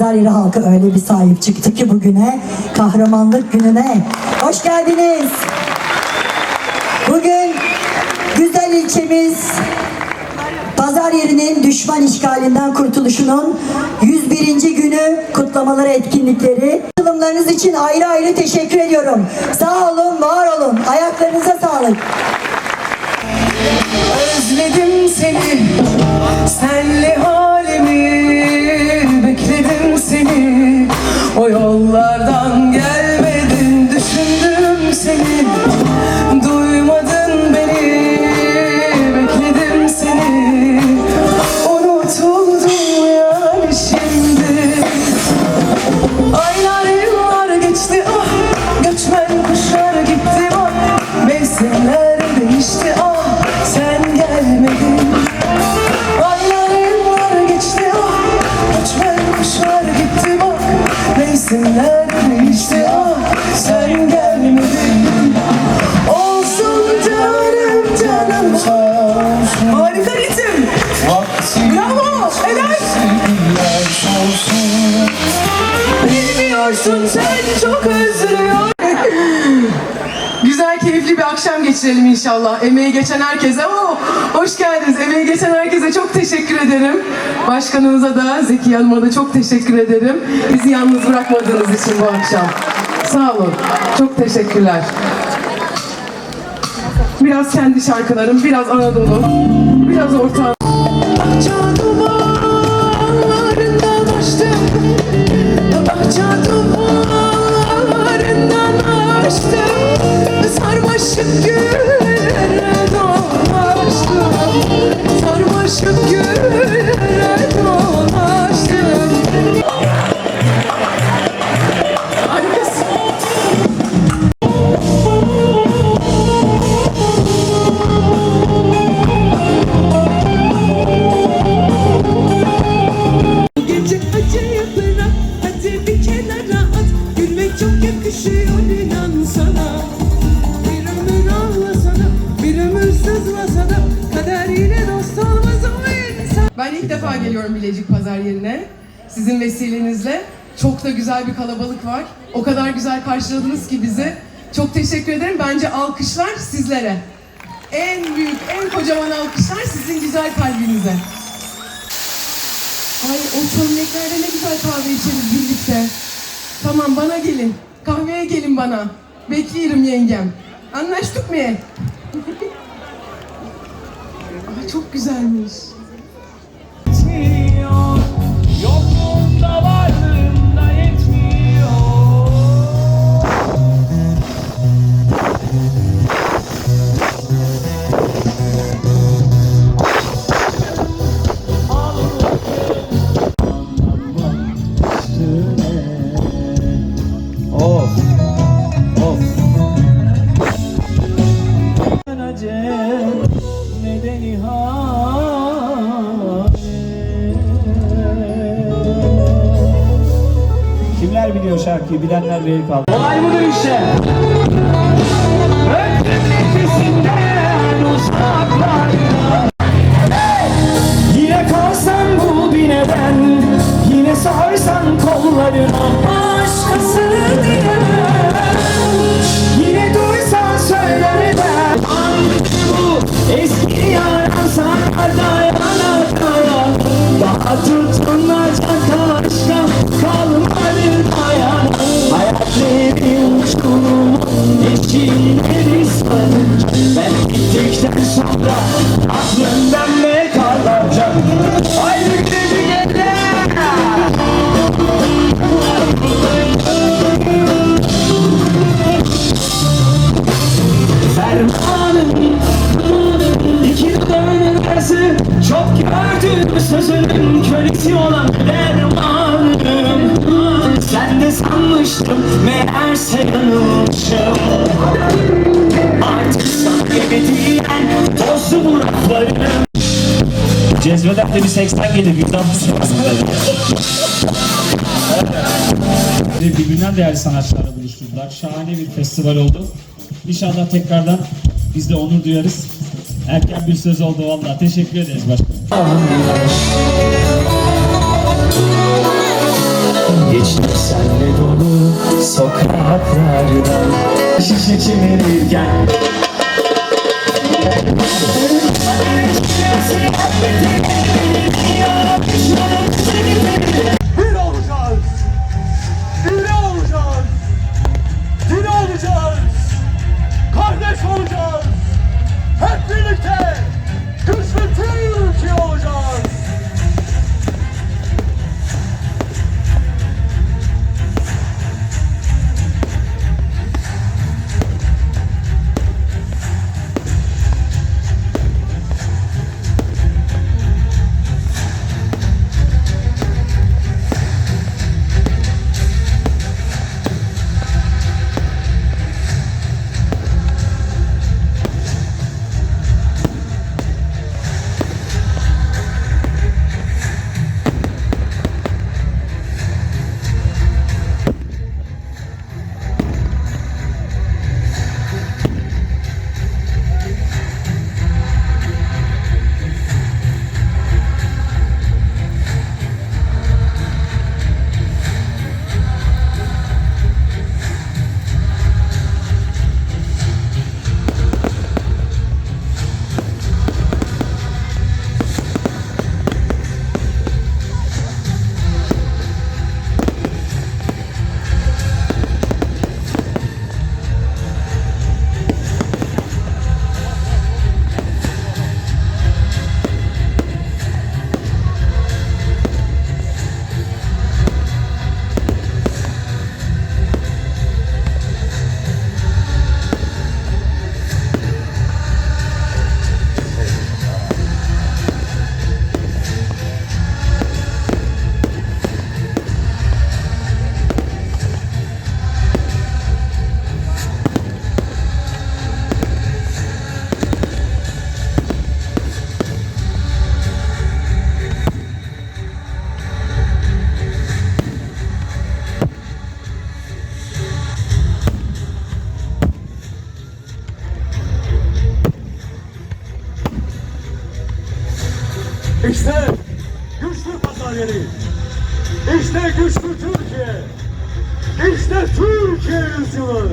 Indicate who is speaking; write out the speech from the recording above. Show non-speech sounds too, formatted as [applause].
Speaker 1: yeri halkı öyle bir sahip çıktı ki bugüne, kahramanlık gününe. Hoş geldiniz. Bugün güzel ilçemiz Pazar yerinin düşman işgalinden kurtuluşunun 101. günü kutlamaları etkinlikleri. Katılımlarınız için ayrı ayrı teşekkür ediyorum. Sağ olun, var olun. Ayaklarınıza sağlık.
Speaker 2: Özledim seni, senle Değişti ah Sen gelmedin. Olsun canım canım. Harika ritim Bravo helal. Bilmiyorsun sen? Çok özlüyor. Güzel keyifli bir akşam geçirelim inşallah. Emeği geçen herkese, oo, hoş geldiniz. Emeği geçen herkese çok teşekkür ederim. Başkanımıza da, Zeki Hanım'a da çok teşekkür ederim. Bizi yalnız bırakmadığınız için bu akşam. Sağ olun. Çok teşekkürler. Biraz kendi şarkılarım, biraz Anadolu, biraz Orta Bahçe Ben ilk defa geliyorum Bilecik Pazar yerine. Sizin vesilenizle. Çok da güzel bir kalabalık var. O kadar güzel karşıladınız ki bizi. Çok teşekkür ederim. Bence alkışlar sizlere. En büyük, en kocaman alkışlar sizin güzel kalbinize. Ay o çömleklerde ne güzel kahve içeriz birlikte. Tamam bana gelin. Kahveye gelin bana. Bekliyorum yengem. Anlaştık mı? [laughs] Ay çok güzelmiş.
Speaker 3: Kimler biliyor şarkıyı? Bilenler bir kaldı. Olay budur işte Ben gittikten sonra aklımdan ne kalacak? Ayrı gibi gelir Fermanım iki arası Çok gördüm sözünün kölesi olan dermanım Sen de sanmıştım meğerse yanılmışım. Artık sana ebediyen tozlu bu Cezveden de bir 80 gelir, 160
Speaker 4: Ve birbirinden değerli sanatçılarla buluşturdular. Şahane bir festival oldu. İnşallah tekrardan biz de onur duyarız. Erken bir söz oldu vallahi. Teşekkür ederiz başkanım.
Speaker 3: Geçtik senle dolu sokaklardan Şişe çevirirken
Speaker 5: olacağız. Kardeş olacağız. Hep birlikte İşte güçlü pazar yeri. İşte güçlü Türkiye. İşte Türkiye yüzyılı.